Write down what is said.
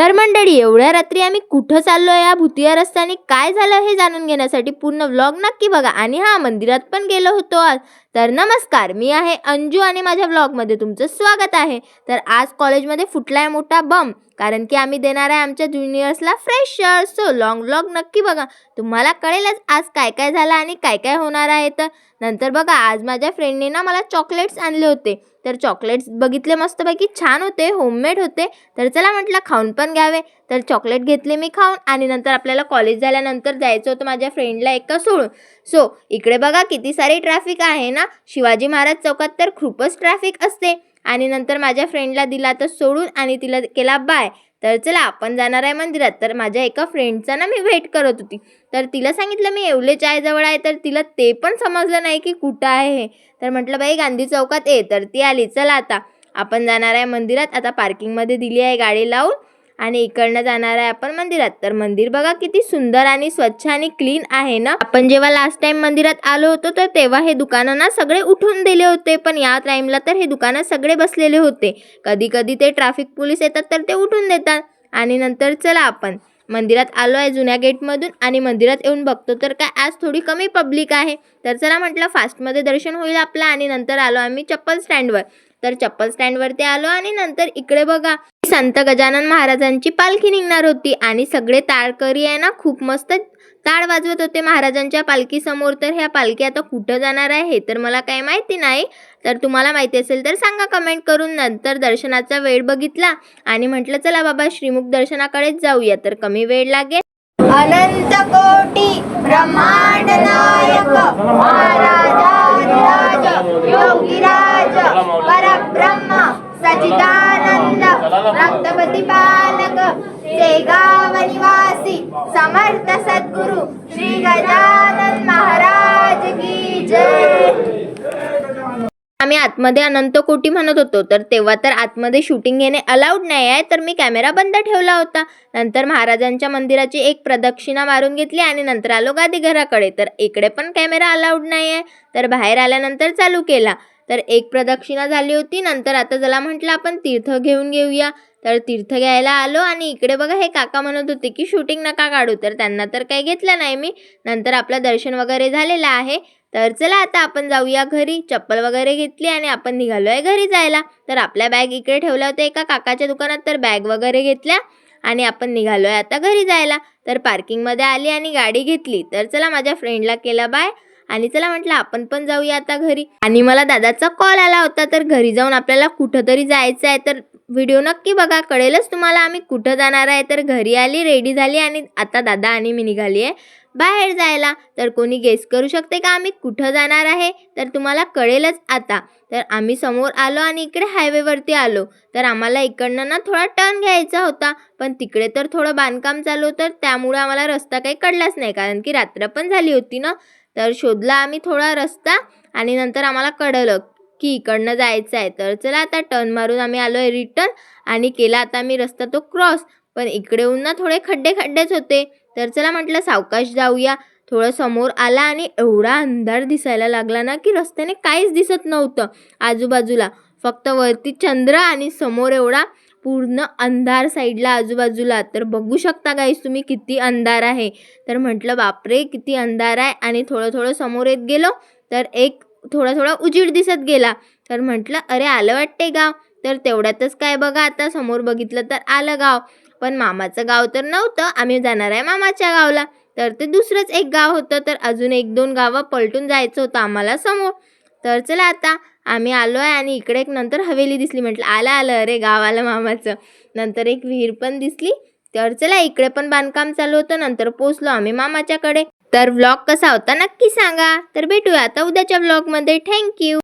तर मंडळी एवढ्या रात्री आम्ही कुठं चाललो या? भुतिया रस्त्याने काय झालं हे जाणून घेण्यासाठी पूर्ण व्लॉग नक्की बघा. आणि हा मंदिरात पण गेलो होतो आज. तर नमस्कार मी आहे अंजू आणि माझ्या व्लॉगमध्ये तुमचं स्वागत आहे. तर आज कॉलेजमध्ये फुटलाय मोठा बम. कारण की आम्ही देणार आहे आमच्या ज्युनियर्सला फ्रेशर सो लॉंग व्लॉग नक्की बघा. तुम्हाला कळेलच आज काय काय झालं आणि काय काय होणार आहे तर नंतर बघा आज माझ्या फ्रेंडने ना मला चॉकलेट्स आणले होते. तर चॉकलेट्स बघितले मस्तपैकी छान होते होममेड होते. तर चला म्हटलं खाऊन पण घ्यावे. तर चॉकलेट घेतले मी खाऊन आणि नंतर आपल्याला कॉलेज झाल्यानंतर जायचं होतं माझ्या फ्रेंडला एका सोडून. सो इकडे बघा किती सारी ट्रॅफिक आहे ना. शिवाजी महाराज चौकात तर खूपच ट्रॅफिक असते. आणि नंतर माझ्या फ्रेंडला दिला तर सोडून आणि तिला केला बाय तर चला आपण जाणार आहे मंदिरात. तर माझ्या एका फ्रेंडचा ना मी वेट करत होती. तर तिला सांगितलं मी एवढे चायजवळ आहे तर तिला ते पण समजलं नाही की कुठं आहे. हे तर म्हटलं बाई गांधी चौकात ये. तर ती आली चला आता आपण जाणार आहे मंदिरात. आता पार्किंगमध्ये दिली आहे गाडी लावून. आणि इकडनं जाणार आहे आपण मंदिरात. तर मंदिर बघा किती सुंदर आणि स्वच्छ आणि क्लीन आहे ना. आपण जेव्हा लास्ट टाइम मंदिरात आलो होतो तर तेव्हा हे दुकानं ना सगळे उठून दिले होते. पण या टाइमला तर हे दुकानं सगळे बसलेले होते. कधी कधी ते ट्रॅफिक पोलीस येतात तर ते उठून देतात. आणि नंतर चला आपण. मंदिरात आलो आहे जुन्या गेटमधून आणि मंदिरात येऊन बघतो तर काय आज थोडी कमी पब्लिक आहे. तर चला म्हटलं फास्टमध्ये दर्शन होईल आपलं आणि नंतर आलो आम्ही चप्पल स्टँडवर तर चप्पल स्टँडवरती आलो आणि नंतर इकडे बघा. संत गजानन महाराजांची पालखी निघणार होती आणि सगळे ताळकरी आहे ना खूप मस्त टाळ वाजवत होते महाराजांच्या पालखीसमोर. तर ह्या पालखी आता कुठं जाणार आहे हे तर मला काही माहिती नाही. तर तुम्हाला माहिती असेल तर सांगा कमेंट करून. नंतर दर्शनाचा वेळ बघितला आणि म्हटलं चला बाबा श्रीमुख दर्शनाकडेच जाऊया. तर कमी वेळ लागेल. अनंत कोटी ब्रह्मांड नायक महाराज योगीराज परब्रह्म सचिदानंद रक्तपती बालक शेगाव निवासी समर्थ सद्गुरु श्री गजानन महाराज की जय. आम्ही आतमध्ये अनंत कोटी म्हणत होतो तर तेव्हा तर आतमध्ये शूटिंग घेणे अलाउड नाही आहे तर मी कॅमेरा बंद ठेवला होता. नंतर महाराजांच्या मंदिराची एक प्रदक्षिणा मारून घेतली आणि नंतर आलो गादी घराकडे तर इकडे पण कॅमेरा अलाउड नाही आहे. तर बाहेर आल्यानंतर चालू केला. तर एक प्रदक्षिणा झाली होती. नंतर आता जला म्हटलं आपण तीर्थ घेऊन घेऊया. तर तीर्थ घ्यायला आलो आणि इकडे बघा हे काका म्हणत होते की शूटिंग नका काढू. तर त्यांना तर काही घेतलं नाही मी. नंतर आपलं दर्शन वगैरे झालेलं आहे. तर चला आता आपण जाऊया घरी. चप्पल वगैरे घेतली आणि आपण निघालो आहे घरी जायला. तर आपल्या बॅग इकडे ठेवल्या होत्या एका काकाच्या दुकानात. तर बॅग वगैरे घेतल्या आणि आपण निघालो आहे आता घरी जायला. तर पार्किंगमध्ये आली आणि गाडी घेतली. तर चला माझ्या फ्रेंडला केला बाय आणि चला म्हटलं आपण पण जाऊया आता घरी. आणि मला दादाचा कॉल आला होता तर घरी जाऊन आपल्याला कुठं तरी जायचं आहे तर व्हिडिओ नक्की बघा. कळेलच तुम्हाला आम्ही कुठं जाणार आहे तर घरी आली रेडी झाली आणि आता दादा आणि मी निघाली आहे बाहेर जायला. तर कोणी गेस करू शकते का आम्ही कुठं जाणार आहे? तर तुम्हाला कळेलच आता. तर आम्ही समोर आलो आणि इकडे हायवेवरती आलो. तर आम्हाला इकडनं ना थोडा टर्न घ्यायचा होता पण तिकडे तर थोडं बांधकाम चालू होतं त्यामुळे आम्हाला रस्ता काही कळलाच नाही कारण की रात्र पण झाली होती ना. तर शोधला आम्ही थोडा रस्ता आणि नंतर आम्हाला कळलं की इकडनं जायचं आहे. तर चला आता टर्न मारून आम्ही आलो आहे रिटर्न आणि केला आता मी रस्ता तो क्रॉस पण इकडे येऊन ना थोडे खड्डे खड्डेच होते. तर चला म्हटलं सावकाश जाऊया. थोडं समोर आला आणि एवढा अंधार दिसायला लागला ना की रस्त्याने काहीच दिसत नव्हतं आजूबाजूला. फक्त वरती चंद्र आणि समोर एवढा पूर्ण अंधार साईडला आजूबाजूला. तर बघू शकता गाईस तुम्ही किती अंधार आहे. तर म्हटलं बापरे किती अंधार आहे. आणि थोडं थोडं समोर येत गेलो तर एक थोडा थोडा उजीड दिसत गेला. तर म्हटलं अरे आलं वाटते गाव. तर तेवढ्यातच काय बघा आता समोर बघितलं तर आलं गाव. पण मामाचं गाव तर नव्हतं आम्ही जाणार आहे मामाच्या गावला. तर ते दुसरंच एक गाव होतं. तर अजून एक दोन गावं पलटून जायचं होतं आम्हाला समोर. तर चला आता आम्ही आलो आहे आणि इकडे एक नंतर हवेली दिसली. म्हटलं आलं आलं. अरे गावाला मामाचं. नंतर एक विहीर पण दिसली. तर चला इकडे पण बांधकाम चालू होतं. नंतर पोचलो आम्ही मामाच्याकडे. तर व्लॉग कसा होता नक्की सांगा. तर भेटूया आता उद्याच्या व्लॉगमध्ये थँक्यू